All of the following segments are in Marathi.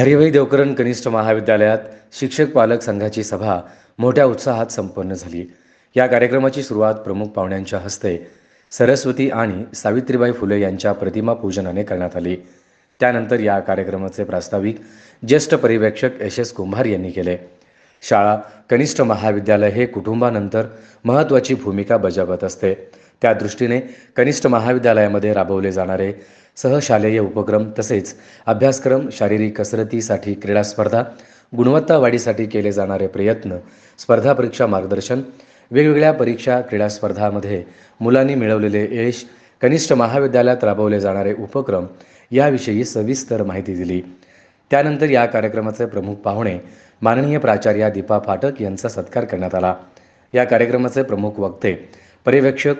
हरिभाई देवकरण कनिष्ठ महाविद्यालयात शिक्षक पालक संघाची सभा मोठ्या उत्साहात संपन्न झाली. या कार्यक्रमाची सुरुवात प्रमुख पाहुण्यांच्या हस्ते सरस्वती आणि सावित्रीबाई फुले यांच्या प्रतिमा पूजनाने करण्यात आली. त्यानंतर या कार्यक्रमाचे प्रास्ताविक ज्येष्ठ पर्यवेक्षक एस एस कुंभार यांनी केले. शाळा कनिष्ठ महाविद्यालय हे कुटुंबानंतर महत्त्वाची भूमिका बजावत असते. त्या दृष्टीने कनिष्ठ महाविद्यालयामध्ये राबवले जाणारे सहशालेय उपक्रम तसेच अभ्यासक्रम शारीरिक कसरतीसाठी क्रीडा स्पर्धा गुणवत्ता वाढीसाठी केले जाणारे प्रयत्न स्पर्धा परीक्षा मार्गदर्शन वेगवेगळ्या परीक्षा क्रीडा स्पर्धामध्ये मुलांनी मिळवलेले यश कनिष्ठ महाविद्यालयात राबवले जाणारे उपक्रम याविषयी सविस्तर माहिती दिली. त्यानंतर या कार्यक्रमाचे प्रमुख पाहुणे माननीय प्राचार्या दीपा फाटक यांचा सत्कार करण्यात आला. या कार्यक्रमाचे प्रमुख वक्ते पर्यवेक्षक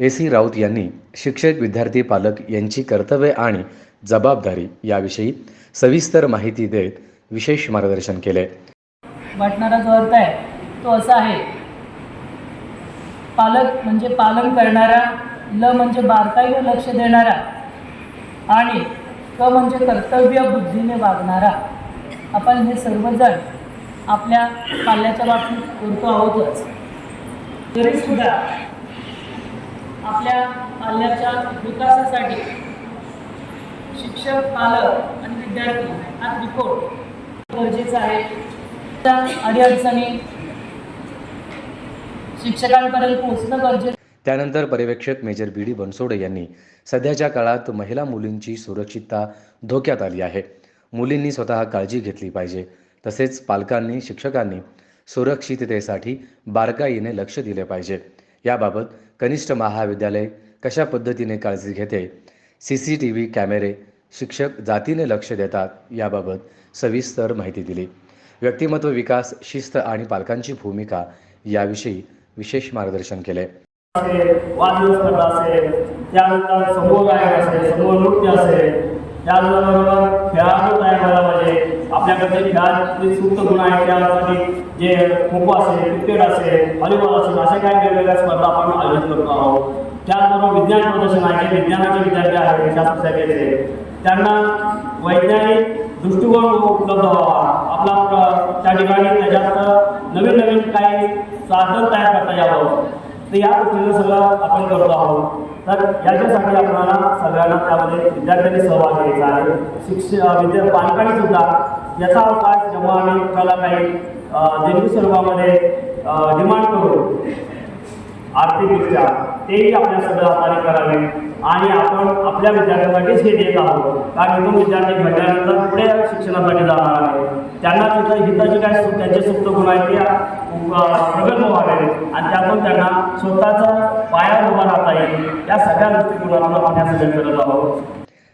ए सी राऊत यांनी शिक्षक विद्यार्थी पालक यांची कर्तव्य आणि जबाबदारी याविषयी सविस्तर माहिती देत विशेष मार्गदर्शन केले. वाटणारा जो अर्थ आहे तो असा आहे. पालक म्हणजे पालन करणारा ल म्हणजे बारकाईने लक्ष देणारा आणि क म्हणजे कर्तव्य बुद्धीने वागणारा. आपण हे सर्वजण आपल्या पाल्याच्या बाबतीत करतो आहोतच. तरीसुद्धा आपल्या पाल्याच्या विकासासाठी शिक्षक पालक आणि विद्यार्थी हा त्रिकोण गरजेचा आहे. त्या अडीअडचणी शिक्षकांपर्यंत पोहोचणं गरजेचं त्यानंतर पर्यवेक्षक मेजर बी डी बनसोडे यांनी सध्याच्या काळात महिला मुलींची सुरक्षितता धोक्यात आली आहे. मुलींनी स्वतः काळजी घेतली पाहिजे. तसेच पालकांनी शिक्षकांनी सुरक्षिततेसाठी बारकाईने लक्ष दिले पाहिजे. याबाबत कनिष्ठ महाविद्यालय कशा पद्धतीने काळजी घेते? सी सी टी व्ही कॅमेरे शिक्षक जातीने लक्ष देतात याबाबत सविस्तर माहिती दिली. व्यक्तिमत्व विकास शिस्त आणि पालकांची भूमिका याविषयी विशेष मार्गदर्शन केले. असेल स्पर्धा असेल त्यानंतर समूह असेल समूह नृत्य असेल त्याचबरोबर खेळाडू आपल्याकडे खेळाचे सुप्त गुण आहेत त्यासाठी जे खो खो असेल क्रिकेट असेल व्हॉलीबॉल असेल अशा काही वेगवेगळ्या स्पर्धा आपण आयोजित करतो आहोत. त्याचबरोबर विज्ञान प्रदर्शन आहे जे विज्ञानाचे विद्यार्थी आहेत शास्त्र शाखेचे त्यांना वैज्ञानिक दृष्टिकोन उपलब्ध व्हावा. आपला त्या ठिकाणी त्याच्यात नवीन नवीन काही साधन तयार करता यावं. तर या गोष्टीनं सगळं आपण करतो आहोत. तर याच्यासाठी आपल्याला सगळ्यांना त्यामध्ये विद्यार्थ्यांनी सहभाग घ्यायचा आहे. शिक्षण विद्या पालकांनी सुद्धा याचा अवकाश जेव्हा आम्ही आपल्याला काही देणगी स्वरूपामध्ये डिमांड करू आर्थिकदृष्ट्या तेही आपल्या सगळं हाताने करावे आणि आपण आपल्या विद्यार्थ्यांसाठीच हे देत आहोत. कारण इथून विद्यार्थी घडल्यानंतर पुढे शिक्षणासाठी जाणार आहे त्यांना तिथं हिताची काय त्यांचे सुप्त गुण आहेत ते प्रगल्भ व्हावे आणि त्यातून त्यांना स्वतःचा पाया उभा राहता येईल. या सगळ्या दृष्टिकोनातून आपण या सगळ्या करत आहोत.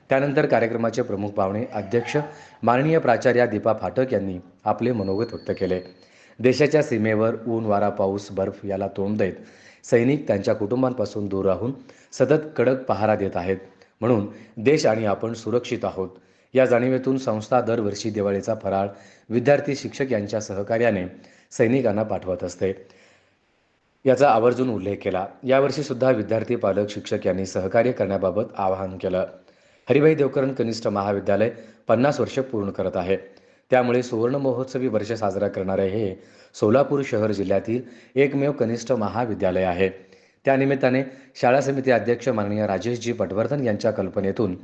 त्यानंतर कार्यक्रमाचे प्रमुख पाहुणे अध्यक्ष माननीय प्राचार्या दीपा फाटक यांनी आपले मनोगत व्यक्त केले. देशाच्या सीमेवर ऊन वारा पाऊस बर्फ याला तोंड देत सैनिक त्यांच्या कुटुंबांपासून दूर राहून सतत कडक पहारा देत आहेत. म्हणून देश आणि आपण सुरक्षित आहोत. या जाणीवेतून संस्था दरवर्षी दिवाळीचा फराळ विद्यार्थी शिक्षक यांच्या सहकार्याने सैनिकांना पाठवत असते. याचा आवर्जून उल्लेख केला. यावर्षी सुद्धा विद्यार्थी पालक शिक्षक यांनी सहकार्य करण्याबाबत आवाहन केलं. हरिभाई देवकरण कनिष्ठ महाविद्यालय पन्नास वर्ष पूर्ण करत आहे. त्यामुळे सुवर्ण महोत्सवी वर्ष साजरा करणारे हे सोलापूर शहर जिल्ह्यातील एकमेव कनिष्ठ महाविद्यालय आहे. त्यानिमित्ताने शाळा समिती अध्यक्ष माननीय राजेशजी पटवर्धन यांच्या कल्पनेतून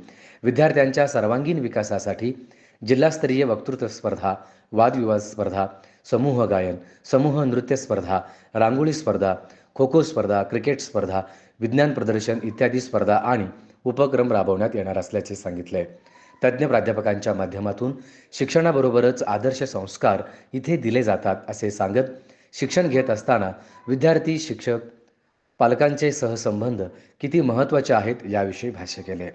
विद्यार्थ्यांच्या सर्वांगीण विकासासाठी जिल्हास्तरीय वक्तृत्व स्पर्धा वादविवाद स्पर्धा समूह गायन समूह नृत्य स्पर्धा रांगोळी स्पर्धा खो खो स्पर्धा क्रिकेट स्पर्धा विज्ञान प्रदर्शन इत्यादी स्पर्धा आणि उपक्रम राबवण्यात येणार असल्याचे सांगितले. तज्ज्ञ प्राध्यापकांच्या माध्यमातून शिक्षणाबरोबरच आदर्श संस्कार इथे दिले जातात असे सांगत शिक्षण घेत असताना विद्यार्थी शिक्षक पालकांचे सहसंबंध किती महत्त्वाचे आहेत याविषयी भाष्य केले.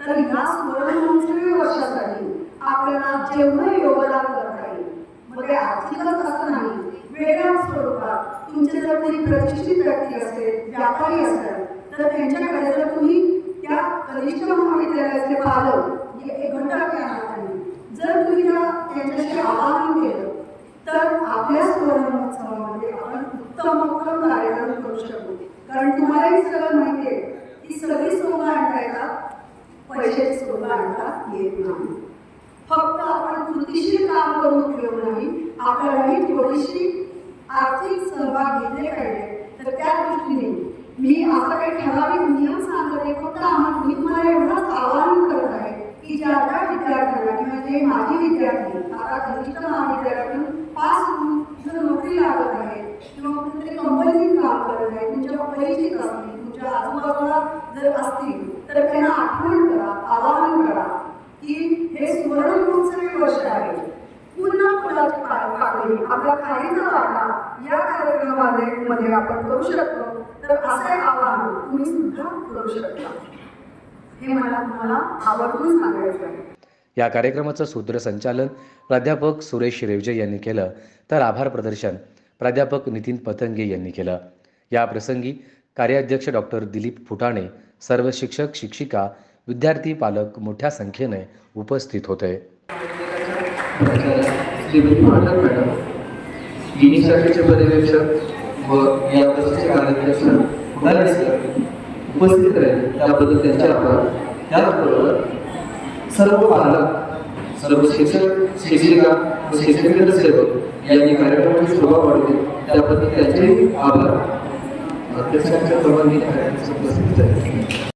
तर ह्या सुवर्णमहोत्सवी वर्षासाठी आपल्याला जेवढं योगदान करता येईल म्हणजे मग ते आर्थिकच असं नाही वेगळ्या स्वरूपात तुमचे जर कोणी प्रतिष्ठित व्यक्ती असेल व्यापारी असेल तर त्यांच्याकडे म्हणजे जर तुम्ही त्या कनिष्ठ महाविद्यालयाचे पालक हे घटक या जर तुम्ही त्यांच्याशी आवाहन केलं तर आपल्या सुवर्ण आपण उत्तम उत्तम कार्यक्रम करू शकतो कारण तुम्हालाही सगळं माहिती आहे की सगळी सोंग आणता येतात पैशाची स्रोत आणता येत नाही. फक्त आपण कृतीशील काम करून उपयोग नाही आपल्यालाही थोडीशी आर्थिक सहभाग घेतले पाहिजे. तर त्या दृष्टीने मी आता काही ठराविक नियम सांगत आहे फक्त आम्हाला मी तुम्हाला एवढंच आवाहन करत आहे की ज्या ज्या विद्यार्थ्यांना किंवा जे माजी विद्यार्थी आता कनिष्ठ महाविद्यालयातून पास होऊन जर नोकरी लागत आहे किंवा कुठेतरी कंपनीत काम करत आहे तुमच्या परिचित असतील तुमच्या आजूबाजूला जर असतील तर त्यांना आठवण करा आवाहन करा की हे सुवर्ण महोत्सवी वर्ष आहे. पुन्हा फुलाची पा- पाकळी आपला वाटला वाटा या कार्यक्रमामध्ये मध्ये आपण करू शकतो. तर असे आवाहन तुम्ही सुद्धा करू शकता. हे मला तुम्हाला आवर्जून सांगायचं आहे. या कार्यक्रमाचं सूत्रसंचालन प्राध्यापक सुरेश रेवजे यांनी केलं. तर आभार प्रदर्शन प्राध्यापक नितीन पतंगे यांनी केलं. या प्रसंगी कार्याध्यक्ष डॉक्टर दिलीप फुटाणे सर्व शिक्षक शिक्षिका विद्यार्थी पालक मोठ्या संख्येने उपस्थित होते. गिनी शाखेचे पर्यवेक्षक व या बसचे कार्याध्यक्ष उपस्थित राहिले. त्याबद्दल त्यांचे आभार. त्याचबरोबर सर्व पालक सर्व शिक्षक शिक्षिका व शिक्षकेतर सेवक यांनी कार्यक्रमाची शोभा वाढवली. त्याबद्दल त्यांचे आभार. अध्यक्षांच्या क्रमांनी उपस्थित राहिले